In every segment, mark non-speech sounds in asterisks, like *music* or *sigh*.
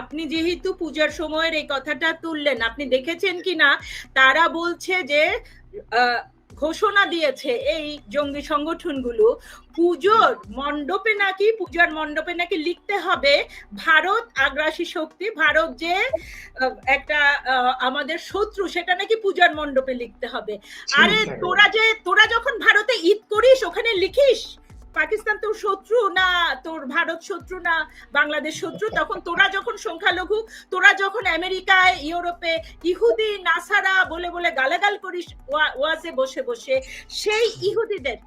আপনি যেহেতু পূজার সময়ের এই কথাটা তুললেন আপনি দেখেছেন কি না তারা বলছে যে ঘোষণা দিয়েছে এই জঙ্গি সংগঠনগুলো পুজোর মণ্ডপে নাকি পূজার মণ্ডপে নাকি লিখতে হবে ভারত আগ্রাসী শক্তি ভারত যে একটা আমাদের শত্রু সেটা নাকি পূজার মণ্ডপে লিখতে হবে। আরে তোরা যে তোরা যখন ভারতে ঈদ করিস ওখানে লিখিস? পাকিস্তান তোর শত্রু না তোর ভারত শত্রু না, বাংলাদেশ শত্রু? তখন তোরা যখন সংখ্যালঘু, তোরা যখন আমেরিকায়, ইউরোপে, ইহুদি, নাসারা বলে বলে গালাগাল করিস ওয়াজে বসে বসে, সেই ইহুদিদের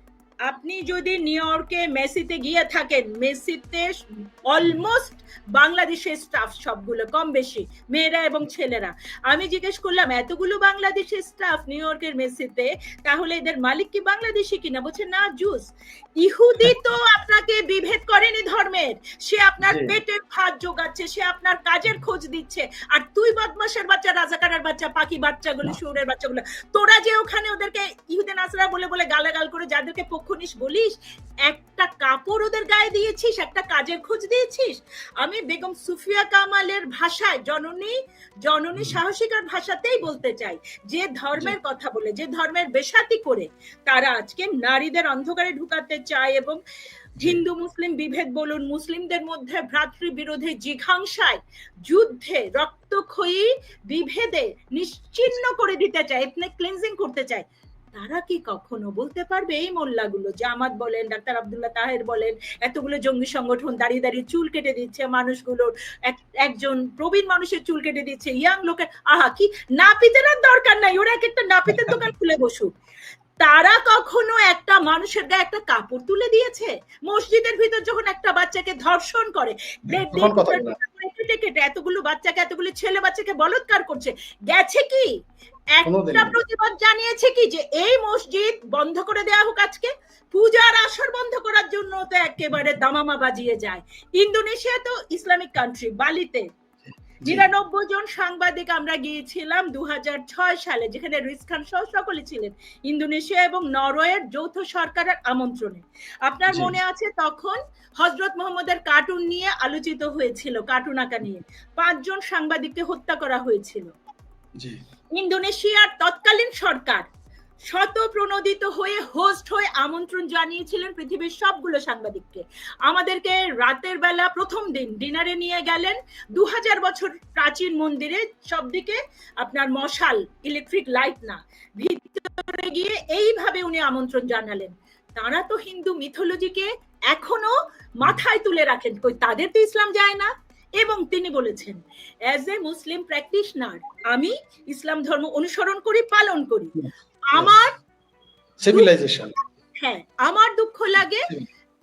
আপনি যদি নিউ ইয়র্কে মেসিতে গিয়ে থাকেন মেসিতে অলমোস্ট বাংলাদেশের স্টাফ সবগুলো কম বেশি মেয়েরা এবং ছেলেরা। আমি জিজ্ঞেস করলাম এতগুলো বাংলাদেশের স্টাফ নিউ ইয়র্কের মেসিতে তাহলে এদের মালিক কি বাংলাদেশি কিনা? বলছে না জুস। ইহুদি তো আপনাকে বিভেদ করেনি ধর্মের। সে আপনার পেটের ভাত জোগাচ্ছে সে আপনার কাজের খোঁজ দিচ্ছে। আর তুই বদমাসের বাচ্চা রাজাকারের বাচ্চা পাখি বাচ্চাগুলো সুরের বাচ্চাগুলো তোরা যে ওখানে ওদেরকে ইহুদিন আসরা বলে বলে গালাগাল করে যাদেরকে পক্ষ নিস বলিস একটা কাপড় ওদের গায়ে দিয়েছিস একটা কাজের খোঁজ দিয়েছিস? আমি বেগম সুফিয়া কামালের ভাষায় জননী জননী সাহসিকার ভাষাতেই বলতে চাই যে ধর্মের কথা বলে যে ধর্মের বেসাতি করে তারা আজকে নারীদের অন্ধকারে ঢুকাতে চায় এবং হিন্দু মুসলিম বিভেদ বলুন মুসলিমদের মধ্যে ভ্রাতৃ বিরোধী জিঘাংসায় যুদ্ধে রক্তক্ষয়ী বিভেদে নিশ্চিন্ন করে দিতে চায় এথনিক ক্লিনজিং করতে চায়। তারা কি কখনো বলতে পারবে এই মোল্লাগুলো? জামাত বলেন, ডাক্তার আবদুল্লাহ তাহের বলেন, এতগুলো জঙ্গি সংগঠন দাঁড়িয়ে দাঁড়িয়ে চুল কেটে দিচ্ছে মানুষগুলোর। একজন প্রবীণ মানুষের চুল কেটে দিচ্ছে, ইয়াং লোকের, আহা, কি নাপিতের দরকার নাই, ওরা এক একটা নাপিতের দোকান খুলে বসুক। তারা কখনো একটা মানুষের গায়ে একটা কাপড় তুলে দিয়েছে? মসজিদের ভিতর যখন একটা বাচ্চাকে ধর্ষণ করে কেটে কেটে এতগুলো বাচ্চাকে এতগুলো ছেলে বাচ্চাকে বলৎকার করছে। গেছে কি? একটা প্রতিবাদ জানিয়েছে কি যে এই মসজিদ বন্ধ করে দেওয়া হোক আজকে? পূজার আসর বন্ধ করার জন্য তো একেবারে দামামা বাজিয়ে যায়। ইন্দোনেশিয়া তো ইসলামিক কান্ট্রি বালিতে। নিরানব্বই জন সাংবাদিক আমরা গিয়েছিলাম দুহাজার ছয় সালে যেখানে রিস খান সহ সকলে ছিলেন ইন্দোনেশিয়া এবং নরওয়ের যৌথ সরকারের আমন্ত্রণে। আপনার মনে আছে তখন হজরত মোহাম্মদের কার্টুন নিয়ে আলোচিত হয়েছিল কার্টুন আঁকা নিয়ে। পাঁচজন সাংবাদিককে হত্যা করা হয়েছিল। ইন্দোনেশিয়ার তৎকালীন সরকার শত প্রণোদিত হয়ে হোস্ট হয়ে আমন্ত্রণ জানিয়েছিলেন পৃথিবীর সবগুলো সাংবাদিককে। আমাদেরকে রাতের বেলা প্রথম দিন ডিনারে নিয়ে গেলেন। দু হাজার বছর প্রাচীন মন্দিরে সব দিকে আপনার মশাল ইলেকট্রিক লাইট না, ভিতরে গিয়ে এইভাবে উনি আমন্ত্রণ জানালেন। তারা তো হিন্দু মিথোলজিকে এখনও মাথায় তুলে রাখেন, কই তাদের তো ইসলাম যায় না। এবং তিনি বলেছেন অ্যাজ এ মুসলিম প্র্যাকটিশনার আমি ইসলাম ধর্ম অনুসরণ করি, পালন করি। আমার সিভিলাইজেশন হ্যাঁ আমার দুঃখ লাগে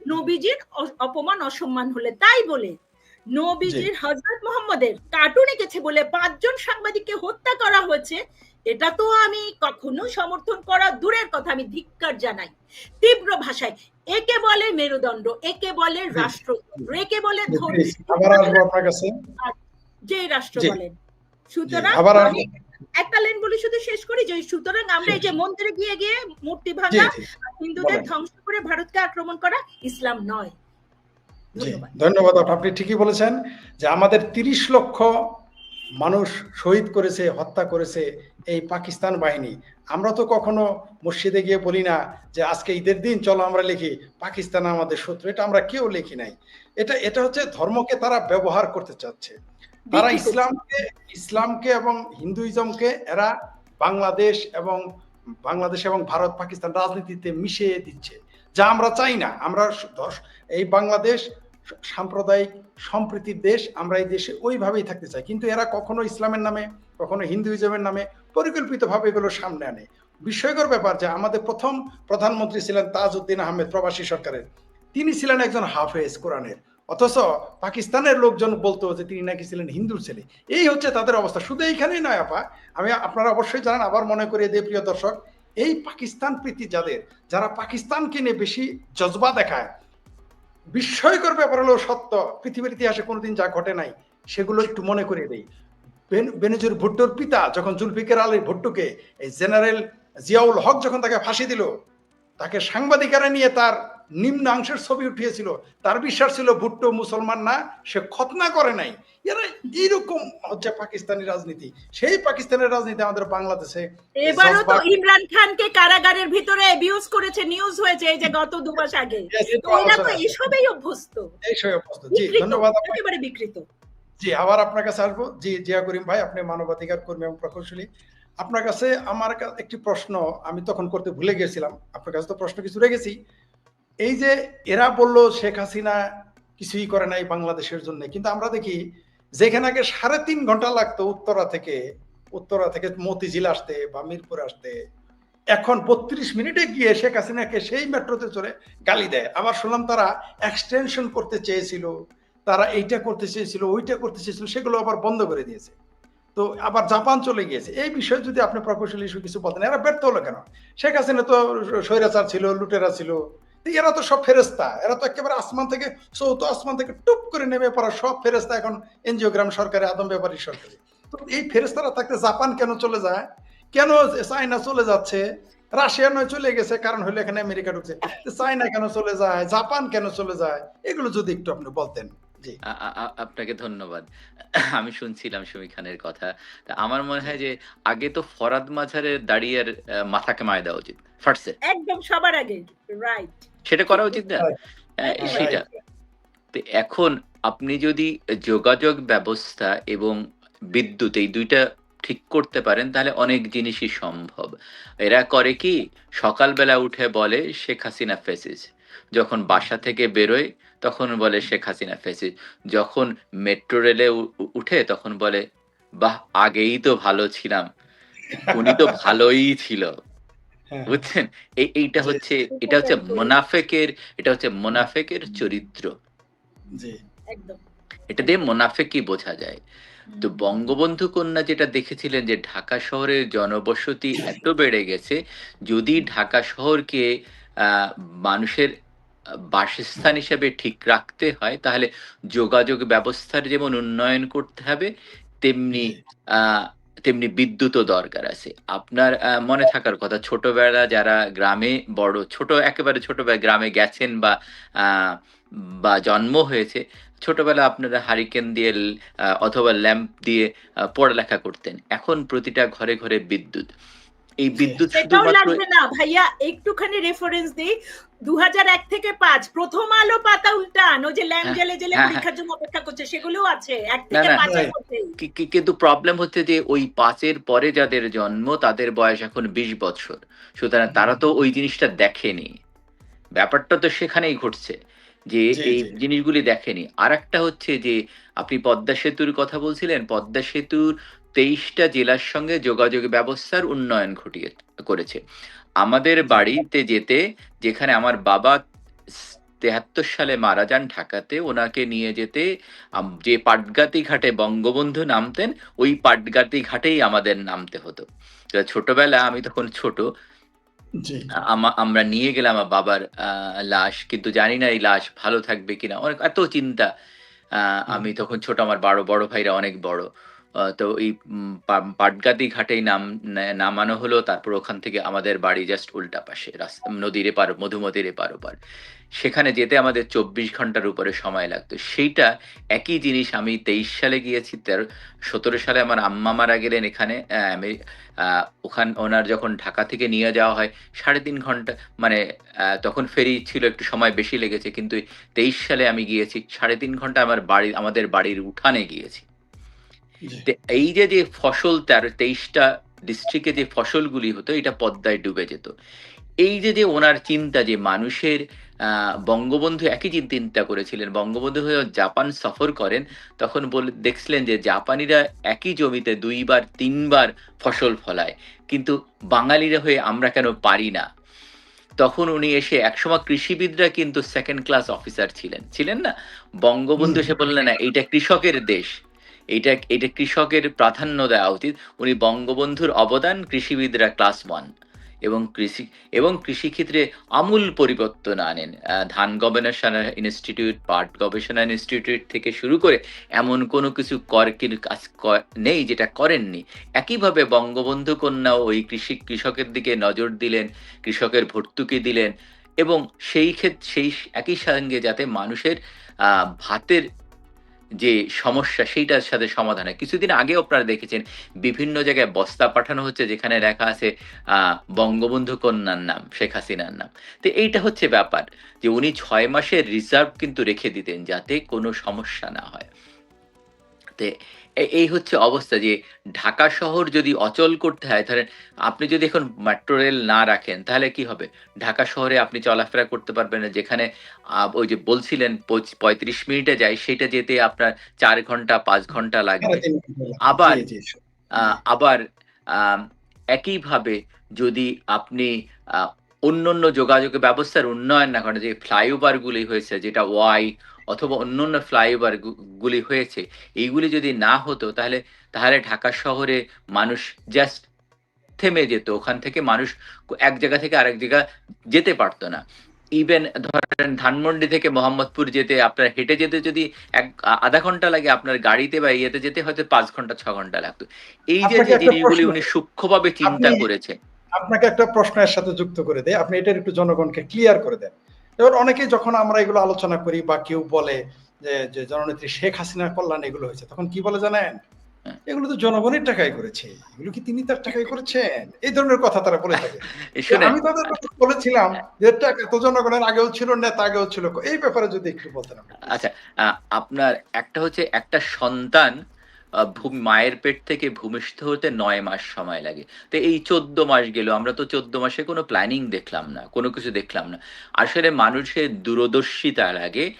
নবীজির অপমান অসম্মান হলে। তাই বলে নবীজির হজরত মোহাম্মদের কার্টুনে গেছে বলে পাঁচজন সাংবাদিককে হত্যা করা হয়েছে এটা তো আমি কখনো সমর্থন করা দূরের কথা আমি ধিক্কার জানাই। তীব্র ভাষায় একে বলে মেরুদণ্ড একে বলে রাষ্ট্র একে বলে যে রাষ্ট্র বলেন। সুতরাং একটা লাইন বলে শুধু শেষ করি যে সুতরাং আমরা এই যে মন্দিরে গিয়ে গিয়ে মূর্তি ভাঙা হিন্দুদের ধ্বংস করে ভারতকে আক্রমণ করা ইসলাম নয়। ধন্যবাদ। আপনি ঠিকই বলেছেন যে আমাদের তিরিশ লক্ষ মানুষ শহীদ করেছে হত্যা করেছে এই পাকিস্তান বাহিনী। আমরা তো কখনো মসজিদে গিয়ে বলি না যে আজকে ঈদের দিন চলো আমরা লিখি পাকিস্তান আমাদের শত্রু। এটা আমরা কেউ লিখি নাই। এটা এটা হচ্ছে ধর্মকে তারা ব্যবহার করতে চাচ্ছে। তারা ইসলামকে ইসলামকে এবং হিন্দুইজমকে এরা বাংলাদেশ এবং বাংলাদেশ এবং ভারত পাকিস্তান রাজনীতিতে মিশিয়ে দিচ্ছে। যা আমরা চাই না। আমরা এই বাংলাদেশ সাম্প্রদায়িক সম্প্রীতির দেশ আমরা এই দেশে ওইভাবেই থাকতে চাই। কিন্তু এরা কখনো ইসলামের নামে কখনো হিন্দুইজমের নামে পরিকল্পিতভাবে এগুলো সামনে আনে। বিস্ময়কর ব্যাপার যে আমাদের প্রথম প্রধানমন্ত্রী ছিলেন তাজউদ্দিন আহমেদ প্রবাসী সরকারের। তিনি ছিলেন একজন হাফেজ কোরআনের। অথচ পাকিস্তানের লোকজন বলতো যে তিনি নাকি ছিলেন হিন্দুর ছেলে। এই হচ্ছে তাদের অবস্থা। শুধু এইখানেই নয়, আপা, আমি আপনারা অবশ্যই জানেন, আবার মনে করিয়ে দিয়ে প্রিয় দর্শক, এই পাকিস্তান প্রীতি যাদের, যারা পাকিস্তানকে নিয়ে বেশি জজবা দেখায়, বিস্ময়কর ব্যাপার হলো সত্য, পৃথিবীর ইতিহাসে কোনোদিন যা ঘটে নাই, সেগুলো একটু মনে করে দেই। বেনজুর ভুট্টোর পিতা যখন জুলফিকার আলী ভুট্টোকে, এই জেনারেল জিয়াউল হক যখন তাকে ফাঁসি দিল, তাকে সাংবাদিকেরা নিয়ে তার নিম্নাংশের ছবি উঠিয়েছিল। তার বিশ্বাস ছিল ভুট্টো মুসলমান না সে খতনা করে নাই। এরা এইরকম হচ্ছে পাকিস্তানি রাজনীতি। সেই পাকিস্তানের রাজনীতি আমাদের বাংলাদেশে এবারও তো ইমরান খানকে কারাগারের ভিতরে অ্যাবিউজ করেছে নিউজ হয়েছে এই যে গত দু মাস আগে। তো এরা তো এসবেই অভ্যস্ত। অবস্থা জি ধন্যবাদ একেবারে বিকৃত। জি আবার আপনার কাছে আসব। জি জিয়া করিম ভাই আপনি মানবাধিকার কর্মী এবং প্রকৌশলী। আপনার কাছে আমার একটি প্রশ্ন আমি তখন করতে ভুলে গেছিলাম। আপনার কাছে তো প্রশ্ন কিছু রেখেছি। এই যে এরা বলল শেখ হাসিনা কিছুই করে নাই বাংলাদেশের জন্য, কিন্তু আমরা দেখি যেখানে আগে সাড়ে তিন ঘণ্টা লাগতো উত্তরা থেকে উত্তরা থেকে মতিঝিল আসতে বা মিরপুর আসতে, এখন বত্রিশ মিনিটে গিয়ে শেখ হাসিনাকে সেই মেট্রোতে চড়ে গালি দেয়। আবার শুনলাম তারা এক্সটেনশন করতে চেয়েছিল, তারা এইটা করতে চেয়েছিল, ওইটা করতে চেয়েছিল, সেগুলো আবার বন্ধ করে দিয়েছে। তো আবার জাপান চলে গিয়েছে। এই বিষয়ে যদি আপনি প্রকৌশলী কিছু বলতেন, এরা ব্যর্থ হলো কেন? শেখ হাসিনা তো স্বৈরাচার ছিল, লুটেরা ছিল এরা তো সব ফেরেস্তা এরা তো একেবারে আসমান থেকে চৌত আসমান থেকে টুপ করে নেমে পড়া সব ফেরেস্তা এখন এনজিওগ্রাম সরকারে, আদম ব্যাপারী সরকারি। তো এই ফেরেস্তারা থাকতে জাপান কেন চলে যায়? কেন চায়না চলে যাচ্ছে? রাশিয়া নয় চলে গেছে, কারণ হলো এখানে আমেরিকা ঢুকছে। চাইনা কেন চলে যায়? জাপান কেন চলে যায়? এগুলো যদি একটু আপনি বলতেন। আপনাকে ধন্যবাদ। আমি শুনছিলাম সুমি খানের কথা। তা আমার মনে হয় যে আগে তো ফরাদ মাঝারের দাঁড়িয়ে মাথাকে মায় দেওয়া উচিত। ফার্স্টে একদম সবার আগে। রাইট সেটা করা উচিত না. সেটা। তো এখন আপনি যদি যোগাযোগ ব্যবস্থা এবং বিদ্যুৎ এই দুইটা ঠিক করতে পারেন তাহলে অনেক জিনিসই সম্ভব। এরা করে কি? সকালবেলা উঠে বলে শেখ হাসিনা ফেসিস যখন বাসা থেকে বেরোয় তখন বলে শেখ হাসিনা ফেসিস যখন মেট্রো রেলে উঠে তখন বলে বাহ আগেই তো ভালো ছিলাম। উনি তো ভালোই ছিল। হ্যাঁ, বুঝছেন? এই এইটা হচ্ছে এটা হচ্ছে মোনাফেকের এটা হচ্ছে মোনাফেকের চরিত্র। একদম। এটা দিয়ে মোনাফেকই বোঝা যায়। তো বঙ্গবন্ধু কন্যা যেটা দেখেছিলেন যে ঢাকা শহরের জনবসতি এত বেড়ে গেছে যদি ঢাকা শহরকে আহ, মানুষের বাসস্থান হিসেবে ঠিক রাখতে হয় তাহলে যোগাযোগ ব্যবস্থার যেমন উন্নয়ন করতে হবে তেমনি তেমনি বিদ্যুৎও দরকার আছে। আপনার মনে থাকার কথা ছোটবেলা যারা গ্রামে বড় ছোট একেবারে ছোটবেলা গ্রামে গেছেন বা বা জন্ম হয়েছে ছোটবেলা আপনারা হারিকেন দিয়ে অথবা ল্যাম্প দিয়ে পড়ালেখা করতেন। এখন প্রতিটা ঘরে ঘরে বিদ্যুৎ। এই বিদ্যুৎ সেটাও লাগবে না ভাইয়া একটুখানি রেফারেন্স দিই। দু থেকে পাঁচ প্রথম আলো পাতা উল্টান ও যে ল্যাম্প হ্যাঁ, জ্বেলে জ্বেলে হ্যাঁ, পরীক্ষার জন্য অপেক্ষা করছে সেগুলোও আছে এক থেকে পাঁচের কি- কিন্তু প্রবলেম হচ্ছে যে ওই পাঁচের পরে যাদের জন্ম তাদের বয়স এখন বিশ বছর। সুতরাং তারা তো ওই জিনিসটা দেখেনি। ব্যাপারটা তো সেখানেই ঘটছে যে এই জিনিসগুলি দেখেনি। আর একটা হচ্ছে যে আপনি পদ্মা সেতুর কথা বলছিলেন পদ্মা সেতুর তেইশটা জেলার সঙ্গে যোগাযোগ ব্যবস্থার উন্নয়ন ঘটিয়ে করেছে। আমাদের বাড়িতে যেতে যেখানে আমার বাবা তেহাত্তর সালে মারা যান ঢাকাতে ওনাকে নিয়ে যেতে যে পাটগাতি ঘাটে বঙ্গবন্ধু নামতেন ওই পাটগাতি ঘাটেই আমাদের নামতে হতো। ছোটবেলা আমি তখন ছোট। আমরা নিয়ে গেলাম আমার বাবার আহ, লাশ কিন্তু জানি না এই লাশ ভালো থাকবে কিনা। অনেক এত চিন্তা আহ, আমি তখন ছোট আমার বড় বড় ভাইরা অনেক বড়। তো এই উম, পা- পাটগাতি ঘাটেই নাম নামানো হলো। তারপর ওখান থেকে আমাদের বাড়ি জাস্ট উল্টা পাশে রাস্তা নদীর এপার মধুমতির এপার ওপার। সেখানে যেতে আমাদের চব্বিশ ঘণ্টার উপরে সময় লাগতো। সেইটা একই জিনিস আমি তেইশ সালে গিয়েছি তেরো সতেরো সালে আমার আম্মা মারা গেলেন এখানে। আমি ওখান ওনার যখন ঢাকা থেকে নিয়ে যাওয়া হয় সাড়ে তিন ঘণ্টা মানে তখন ফেরি ছিল একটু সময় বেশি লেগেছে। কিন্তু তেইশ সালে আমি গিয়েছি সাড়ে তিন ঘণ্টা আমার বাড়ি আমাদের বাড়ির উঠানে গিয়েছি। এই যে যে ফসল তেরো তেইশটা ডিস্ট্রিক্টে যে ফসলগুলি হতো এটা পদ্মায় ডুবে যেত। এই যে যে ওনার চিন্তা যে মানুষের আহ, বঙ্গবন্ধু একই চিন- চিন্তা করেছিলেন। বঙ্গবন্ধু হয়ে জাপান সফর করেন তখন বলে দেখছিলেন যে জাপানিরা একই জমিতে দুইবার তিনবার ফসল ফলায়। কিন্তু বাঙালিরা হয়ে আমরা কেন পারি না? তখন উনি এসে একসময় কৃষিবিদরা কিন্তু সেকেন্ড ক্লাস অফিসার ছিলেন। ছিলেন না? বঙ্গবন্ধু এসে বললেন না এইটা কৃষকের দেশ। এইটা এটা কৃষকের প্রাধান্য দেওয়া উচিত। উনি বঙ্গবন্ধুর অবদান কৃষিবিদরা ক্লাস ওয়ান এবং কৃষি, এবং কৃষিক্ষেত্রে আমূল পরিবর্তন আনেন। ধান গবেষণা ইনস্টিটিউট, পাট গবেষণা ইনস্টিটিউট থেকে শুরু করে এমন কোনো কিছু কর কাজ নেই যেটা করেননি। একইভাবে বঙ্গবন্ধু কন্যা ওই কৃষি, কৃষকের দিকে নজর দিলেন, কৃষকের ভর্তুকি দিলেন এবং সেই ক্ষেত্রে সেই একই সঙ্গে যাতে মানুষের ভাতের যে সমস্যা সেইটার সাথে সমাধান হয়। কিছুদিন আগে আপনারা দেখেছেন, বিভিন্ন জায়গায় বস্তা পাঠানো হচ্ছে যেখানে লেখা আছে বঙ্গবন্ধু কন্যার নাম, শেখ হাসিনার নাম। তো এইটা হচ্ছে ব্যাপার যে উনি ছয় মাসের রিজার্ভ কিন্তু রেখে দিতেন যাতে কোনো সমস্যা না হয়। তো এই হচ্ছে অবস্থা যে ঢাকা শহর যদি অচল করতে হয় তাহলে আপনি যদি এখন মেট্রো রেল না রাখেন তাহলে কি হবে? ঢাকা শহরে আপনি চলাফেরা করতে পারবেন না। যেখানে ওই যে বলছিলেন পঁয়ত্রিশ মিনিটে যায় সেটা যেতে আপনার চার ঘণ্টা পাঁচ ঘণ্টা লাগবে। আবার আবার একইভাবে যদি আপনি আহ, অন্যান্য যোগাযোগ ব্যবস্থার উন্নয়ন না করেন যে ফ্লাইওভার গুলি হয়েছে যেটা ওয়াই অথবা অন্যান্য ফ্লাইওভার গুলি হয়েছে এইগুলি যদি না হতো তাহলে তাহলে ঢাকা শহরে মানুষ জাস্ট থেমে যেত। ওখান থেকে মানুষ এক জায়গা থেকে আরেক জায়গা যেতে পারতো না। ইভেন ধরেন ধানমন্ডি থেকে মোহাম্মদপুর যেতে আপনার হেঁটে যেতে যদি এক আধা ঘণ্টা লাগে আপনার গাড়িতে বা ইয়েতে যেতে হয়তো পাঁচ ঘণ্টা ছ ঘণ্টা লাগতো। এই যে জিনিসগুলি উনি সূক্ষ্মভাবে চিন্তা আপনি- করেছে আপনাকে একটা প্রশ্নের সাথে যুক্ত করে দেয় আপনি এটার একটু জনগণকে ক্লিয়ার করে দেন। এবার অনেকেই যখন আমরা এগুলো আলোচনা করি বা কেউ বলে যে যে জননেত্রী শেখ হাসিনার কল্যাণ এগুলো হয়েছে তখন কি বলে জানেন। এগুলো তো জনগণের টাকায় করেছে। এগুলো কি তিনি তার টাকায় করেছেন? এই ধরনের কথা তারা বলে থাকে। আমি তাদের বলেছিলাম যে টাকা তো জনগণের আগেও ছিল নেতা আগেও ছিল। এই ব্যাপারে যদি একটু বলতেন আচ্ছা আহ, আপনার একটা হচ্ছে একটা সন্তান মায়ের পেট থেকে ভূমিষ্ঠ হতে নয় মাস সময় লাগে। তো এই চোদ্দ মাস গেল। আমরা তো চোদ্দ মাসে কোনো প্ল্যানিং দেখলাম না কোনো কিছু দেখলাম না। আসলে মানুষের দূরদর্শিতা লাগে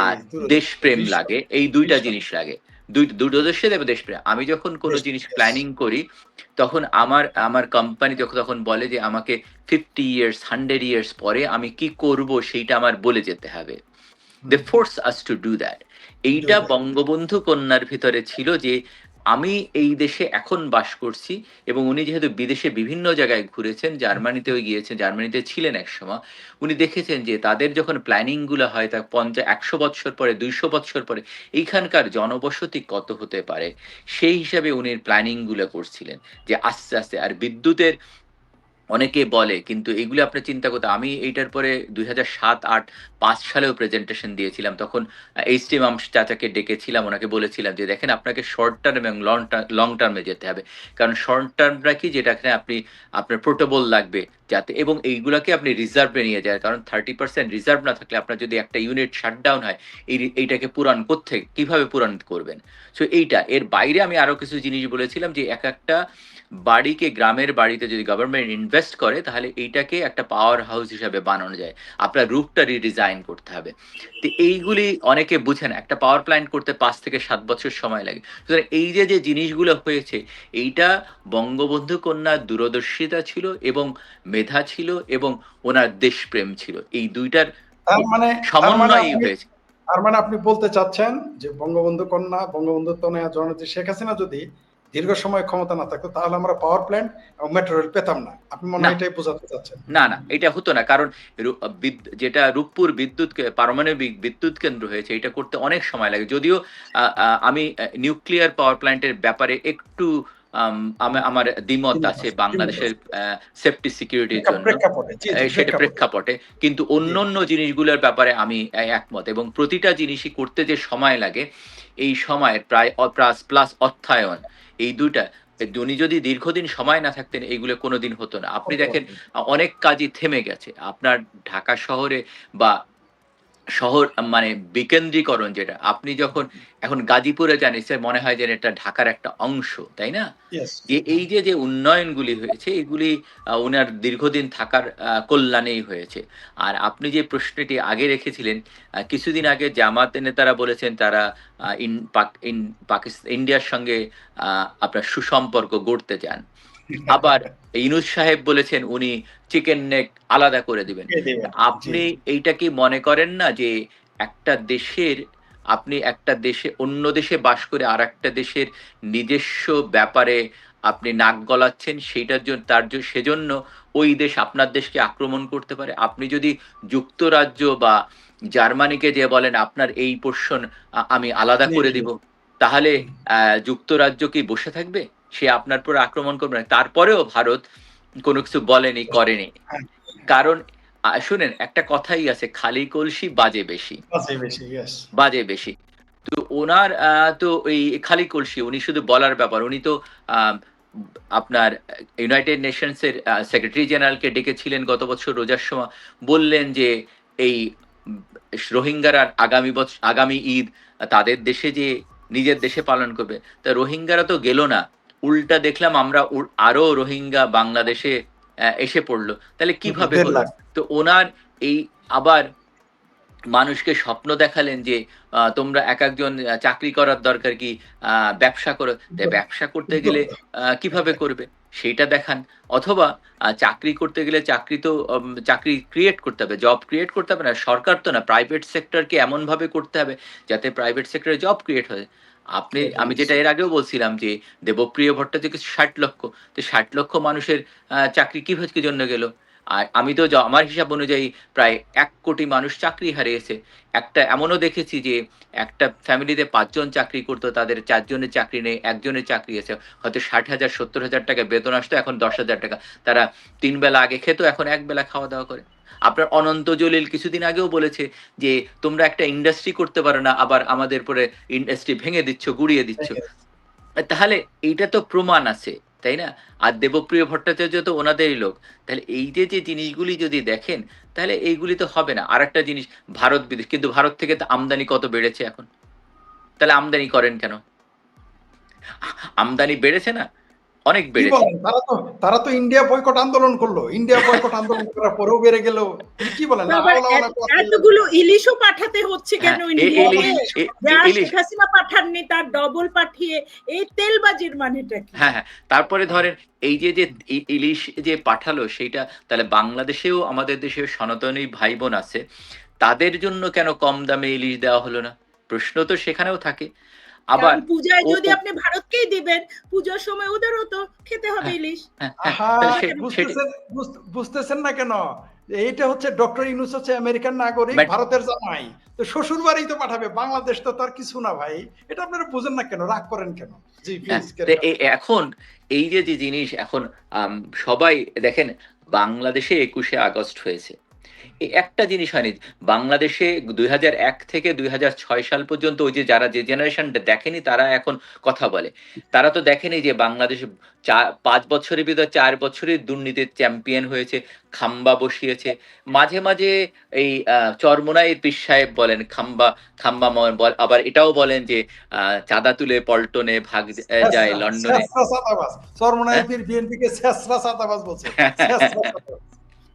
আর দেশপ্রেম লাগে। এই দুইটা জিনিস লাগে। দুই দূরদর্শী এবং দেশপ্রেম। আমি যখন কোনো জিনিস প্ল্যানিং করি তখন আমার আমার কোম্পানি যখন তখন বলে যে আমাকে ফিফটি ইয়ার্স হান্ড্রেড ইয়ার্স পরে আমি কি করব সেইটা আমার বলে যেতে হবে। They force us to do that এইটা বঙ্গবন্ধু কন্যার ভিতরে ছিল যে আমি এই দেশে এখন বাস করছি এবং উনি যেহেতু বিদেশে বিভিন্ন জায়গায় ঘুরেছেন জার্মানিতেও গিয়েছেন জার্মানিতে ছিলেন এক সময় উনি দেখেছেন যে তাদের যখন প্ল্যানিংগুলো হয় তা পঞ্চাশ একশো বৎসর পরে দুইশো বৎসর পরে এইখানকার জনবসতি কত হতে পারে? সেই হিসাবে উনি প্ল্যানিংগুলো করছিলেন যে আস্তে আস্তে আর বিদ্যুতের অনেকে বলে, কিন্তু এগুলো আপনার চিন্তা করতে আমি এইটার পরে দুই হাজার সাত, আট, পাঁচ সালেও প্রেজেন্টেশন দিয়েছিলাম। তখন এইচ টি মাম চাচাকে ডেকেছিলাম, ওনাকে বলেছিলাম যে, দেখেন, আপনাকে শর্ট টার্ম এবং লং লং টার্মে যেতে হবে। কারণ শর্ট টার্মটা কি? এখানে আপনি, আপনার পোর্টেবল লাগবে। যাতে, এবং এইগুলাকে আপনি রিজার্ভে নিয়ে যায় কারণ থার্টি পার্সেন্ট রিজার্ভ না থাকলে আপনার যদি একটা ইউনিট শাটডাউন হয়, এই, এইটাকে পূরণ করতে, কীভাবে পূরণ করবেন? সো এইটা, এর বাইরে আমি আরও কিছু জিনিস বলেছিলাম যে, এক একটা বাড়িকে, গ্রামের বাড়িতে যদি গভর্নমেন্ট ইনভেস্ট করে, তাহলে এইটাকে একটা পাওয়ার হাউস হিসাবে বানানো যায়। আপনার রুফটা রিডিজাইন করতে হবে। তো এইগুলি অনেকে বুঝেন একটা পাওয়ার প্ল্যান্ট করতে পাঁচ থেকে সাত বছর সময় লাগে। সুতরাং এই যে যে জিনিসগুলো হয়েছে, এইটা বঙ্গবন্ধু কন্যার দূরদর্শিতা ছিল, এবং মেধা ছিল এবং ওনার দেশপ্রেম ছিল। এই দুইটার মানে মানে সমন্বয়ই আপনি- হয়েছে। তার মানে আপনি বলতে চাচ্ছেন যে বঙ্গবন্ধু কন্যা বঙ্গবন্ধু তনয়া জননেত্রী শেখ হাসিনা যদি দীর্ঘ সময় ক্ষমতা না থাকতো তাহলে আমরা পাওয়ার প্ল্যান্ট এবং মেট্রো রেল পেতাম না। আপনি মনে হয় এটাই বোঝাতে চাচ্ছেন। না না এটা হতো না। কারণ যেটা রূপপুর বিদ্যুৎ পারমাণবিক বিদ্যুৎ কেন্দ্র হয়েছে এটা করতে অনেক সময় লাগে। যদিও আমি নিউক্লিয়ার পাওয়ার প্ল্যান্টের ব্যাপারে একটু আমার দ্বিমত আছে বাংলাদেশের সেফটি সিকিউরিটির জন্য। সেটা প্রেক্ষাপটে। প্রেক্ষাপটে। কিন্তু অন্য অন্য জিনিসগুলোর ব্যাপারে আমি একমত। এবং প্রতিটা জিনিসই করতে যে সময় লাগে এই সময়ের প্রায় প্লাস প্লাস অর্থায়ন এই দুইটা। উনি যদি দীর্ঘদিন সময় না থাকতেন এইগুলো কোনোদিন হতো না। আপনি দেখেন অনেক কাজই থেমে গেছে। আপনার ঢাকা শহরে বা শহর মানে বিকেন্দ্রীকরণ যেটা আপনি যখন এখন গাজীপুরে যান সে মনে হয় যেন এটা ঢাকার একটা অংশ তাই না. যে এই যে যে উন্নয়নগুলি হয়েছে এগুলি ওনার দীর্ঘদিন থাকার কল্যাণেই হয়েছে। আর আপনি যে প্রশ্নটি আগে রেখেছিলেন কিছুদিন আগে জামাত নেতারা বলেছেন তারা ইন পাক- ইন পাকিস্তান ইন্ডিয়ার সঙ্গে আহ, আপনার সুসম্পর্ক গড়তে চান। আবার ইনুস সাহেব বলেছেন উনি চিকেন নেক আলাদা করে দিবেন। আপনি। এইটা কি মনে করেন না যে একটা দেশের আপনি একটা দেশে অন্য দেশে বাস করে আর একটা দেশের নিজস্ব ব্যাপারে আপনি নাক গলাচ্ছেন সেইটার জন্য তার জন্য সেজন্য ওই দেশ আপনার দেশকে আক্রমণ করতে পারে? আপনি যদি যুক্তরাজ্য বা জার্মানিকে যে বলেন আপনার এই পোর্শন আমি আলাদা করে। দিব তাহলে আহ, যুক্তরাজ্য কি বসে থাকবে? সে আপনার পর আক্রমণ করবে না। তারপরেও ভারত কোনো কিছু বলেনি করেনি। কারণ শুনেন একটা কথাই আছে খালি কলসি বাজে বেশি। বাজে বেশি তো ওনার তো এই খালি কলসি উনি শুধু বলার ব্যাপার। উনি তো আপনার ইউনাইটেড নেশনসের সেক্রেটারি জেনারেলকে ডেকেছিলেন গত বছর রোজার সময়। বললেন যে এই রোহিঙ্গারা আগামী বছর আগামী ঈদ তাদের দেশে যে নিজের দেশে পালন করবে। তা রোহিঙ্গারা তো গেল না। উল্টা দেখলাম আমরা আরও রোহিঙ্গা বাংলাদেশে এসে পড়ল। তাহলে কীভাবে। তো ওনার এই আবার মানুষকে স্বপ্ন দেখালেন যে তোমরা এক একজন চাকরি করার দরকার কি ব্যবসা করো। ব্যবসা করতে গেলে আহ, কীভাবে করবে? সেইটা দেখান। অথবা চাকরি করতে গেলে চাকরি তো চাকরি ক্রিয়েট করতে হবে জব ক্রিয়েট করতে হবে না। সরকার তো না প্রাইভেট সেক্টরকে এমন ভাবে করতে হবে যাতে প্রাইভেট সেক্টরে জব ক্রিয়েট হয়। আপনি আমি যেটা এর আগেও বলছিলাম যে দেবপ্রিয় ভট্টাচার্য ষাট লক্ষ তো ষাট লক্ষ মানুষের চাকরি কীভাবে কি জন্য গেল? আর আমি তো আমার হিসাব অনুযায়ী প্রায় এক কোটি মানুষ চাকরি হারিয়েছে। একটা এমনও দেখেছি যে একটা ফ্যামিলিতে পাঁচজন চাকরি করতো তাদের চারজনের চাকরি নেই একজনের চাকরি আছে। হয়তো ষাট হাজার সত্তর হাজার টাকা বেতন আসতো এখন দশ হাজার টাকা। তারা তিন বেলা আগে খেত এখন এক বেলা খাওয়া দাওয়া করে। আপনার অনন্ত জলিল কিছুদিন আগেও বলেছে যে তোমরা একটা ইন্ডাস্ট্রি করতে পারো না আবার আমাদের পরে ইন্ডাস্ট্রি ভেঙে দিচ্ছ গুড়িয়ে দিচ্ছ। তাহলে এইটা তো প্রমাণ আছে তাই না? আর দেবপ্রিয় ভট্টাচার্য তো ওনাদেরই লোক। তাহলে এই যে যে জিনিসগুলি যদি দেখেন তাহলে এইগুলি তো হবে না। আর একটা জিনিস ভারত বিদেশ কিন্তু ভারত থেকে তো আমদানি কত বেড়েছে এখন? তাহলে আমদানি করেন কেন? আমদানি বেড়েছে না? অনেক কি বেড়েছে। তারা তো তারা তো ইন্ডিয়া বয়কট আন্দোলন করল। ইন্ডিয়া বয়কট আন্দোলন করার পরেও বেড়ে গেল। কি বলেন? কথা। এতগুলো ইলিশও পাঠাতে হচ্ছে কেন হ্যাঁ, এ- ইন্ডিয়াকে? ইলিশ- এ- যা ইলিশ শেখ হাসিনা পাঠাননি তার ডবল পাঠিয়ে এই তেলবাজির মানেটা কি? হ্যাঁ হ্যাঁ। তারপরে ধরেন এই যে যে ইলিশ যে পাঠালো সেইটা তাহলে বাংলাদেশেও আমাদের দেশে সনাতনী ভাই বোন আছে। তাদের জন্য কেন কম দামে ইলিশ দেওয়া হলো না? প্রশ্ন তো সেখানেও থাকে। আবার পূজায় যদি আপনি ভারতকেই দিবেন পূজার সময় ওদেরও তো খেতে হবে ইলিশ। হ্যাঁ, হ্যাঁ, বুঝতেছেন না কেন? এইটা হচ্ছে ডক্টর ইউনুস হচ্ছে আমেরিকান নাগরিক ভারতের জামাই। তো শ্বশুর বাড়ি তো পাঠাবে বাংলাদেশ তো তার কিছু না ভাই। এটা আপনারা বুঝেন না কেন? রাগ করেন কেন? হ্যাঁ, এখন এই যে যে জিনিস এখন সবাই দেখেন বাংলাদেশে একুশে আগস্ট হয়েছে। একটা জিনিস হয়নি। বাংলাদেশে দুই এক থেকে দুই হাজার ছয় সাল পর্যন্ত ওই যে যারা যে জেনারেশনটা দেখেনি তারা এখন কথা বলে। তারা তো দেখেনি যে বাংলাদেশে চার পাঁচ বছরের ভিতর চার বছরের দুর্নীতির চ্যাম্পিয়ন হয়েছে খাম্বা বসিয়েছে। মাঝে মাঝে এই আহ, চরমোনাই পীর সাহেব বলেন খাম্বা খাম্বা আবার এটাও বলেন যে আহ, চাঁদা তুলে পল্টনে ভাগ যায় লন্ডনে। সরমনায় বিএনপি কে বলছে। সাতাবাজ।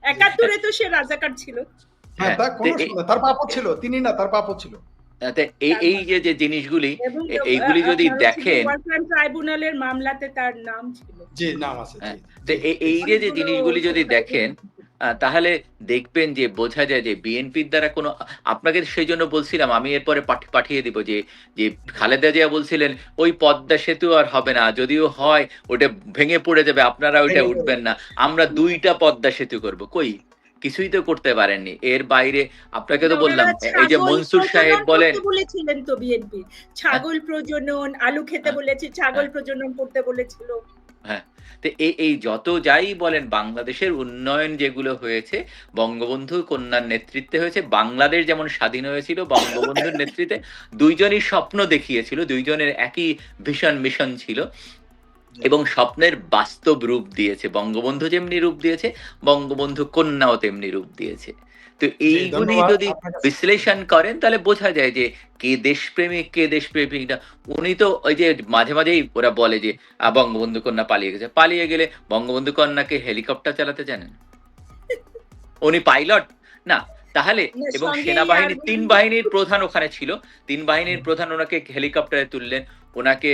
একাত্তরে তো সে রাজাকার ছিল। হ্যাঁ সময়- তার পাপ ছিল তিনি না তার পাপ ছিল। এই এই যে যে জিনিসগুলি এইগুলি যদি দেখেন ট্রাইব্যুনালের মামলাতে তার নাম ছিল। জি নাম আছে হ্যাঁ, এই- এই যে যে জিনিসগুলি যদি দেখেন তাহলে দেখবেন যে বোঝা যায় যে বিএনপির দ্বারা কোনো আপনাকে সেই জন্য বলছিলাম আমি এরপরে পাঠ- পাঠিয়ে দিব যে যে খালেদা জিয়া বলছিলেন ওই পদ্মা সেতু আর হবে না যদিও হয় ওটা ভেঙে পড়ে যাবে আপনারা ওইটা উঠবেন না। আমরা দুইটা পদ্মা সেতু করব। কই? কিছুই তো করতে পারেননি। এর বাইরে আপনাকে তো বললাম এই যে মনসুর সাহেব বলেন বলেছিলেন তো বিএনপি। ছাগল প্রজনন আলু খেতে হ্যাঁ। বলেছে ছাগল প্রজনন করতে বলেছিল। তো এই এই যত যাই বলেন বাংলাদেশের উন্নয়ন যেগুলো হয়েছে বঙ্গবন্ধু কন্যার নেতৃত্বে হয়েছে বাংলাদেশ যেমন স্বাধীন হয়েছিল বঙ্গবন্ধুর *laughs* নেতৃত্বে দুইজনই স্বপ্ন দেখিয়েছিল দুইজনের একই ভীষণ মিশন ছিল এবং স্বপ্নের বাস্তব রূপ দিয়েছে বঙ্গবন্ধু যেমনি রূপ দিয়েছে বঙ্গবন্ধু কন্যাও তেমনি রূপ দিয়েছে। তো এইগুলি যদি বিশ্লেষণ করেন তাহলে বোঝা যায় যে কে দেশপ্রেমিক কে দেশপ্রেমিক না উনি তো ওই যে মাঝে মাঝেই ওরা বলে যে আহ, বঙ্গবন্ধু কন্যা পালিয়ে গেছে। পালিয়ে গেলে বঙ্গবন্ধু কন্যাকে হেলিকপ্টার চালাতে জানেন? উনি পাইলট? না তাহলে এবং সেনাবাহিনী তিন বাহিনীর প্রধান ওখানে ছিল। তিন বাহিনীর প্রধান ওনাকে হেলিকপ্টারে তুললেন ওনাকে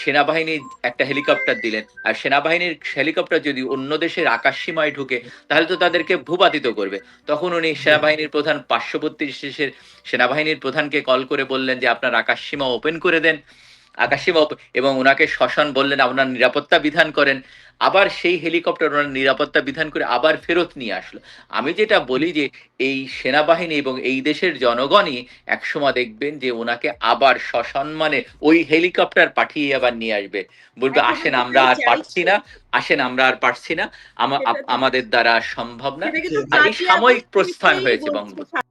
সেনাবাহিনী একটা হেলিকপ্টার দিলেন। আর সেনাবাহিনীর হেলিকপ্টার যদি অন্য দেশের আকাশ সীমায় ঢুকে তাহলে তো তাদেরকে ভূপাতিত করবে। তখন উনি সেনাবাহিনীর প্রধান পার্শ্ববর্তী দেশের সেনাবাহিনীর প্রধানকে কল করে বললেন যে আপনার আকাশ সীমা ওপেন করে দেন। আকাশীমপ এবং ওনাকে শ্মশান বললেন আপনার নিরাপত্তা বিধান করেন। আবার সেই হেলিকপ্টার ওনার নিরাপত্তা বিধান করে আবার ফেরত নিয়ে আসলো। আমি যেটা বলি যে এই সেনাবাহিনী এবং এই দেশের জনগণই একসময় দেখবেন যে ওনাকে আবার সসম্মানে ওই হেলিকপ্টার পাঠিয়ে আবার নিয়ে আসবে। বলবে আসেন আমরা আর পারছি না আসেন আমরা আর পারছি না। আমাদের দ্বারা সম্ভব না। আর এই সাময়িক প্রস্থান হয়েছে বঙ্গবন্ধু।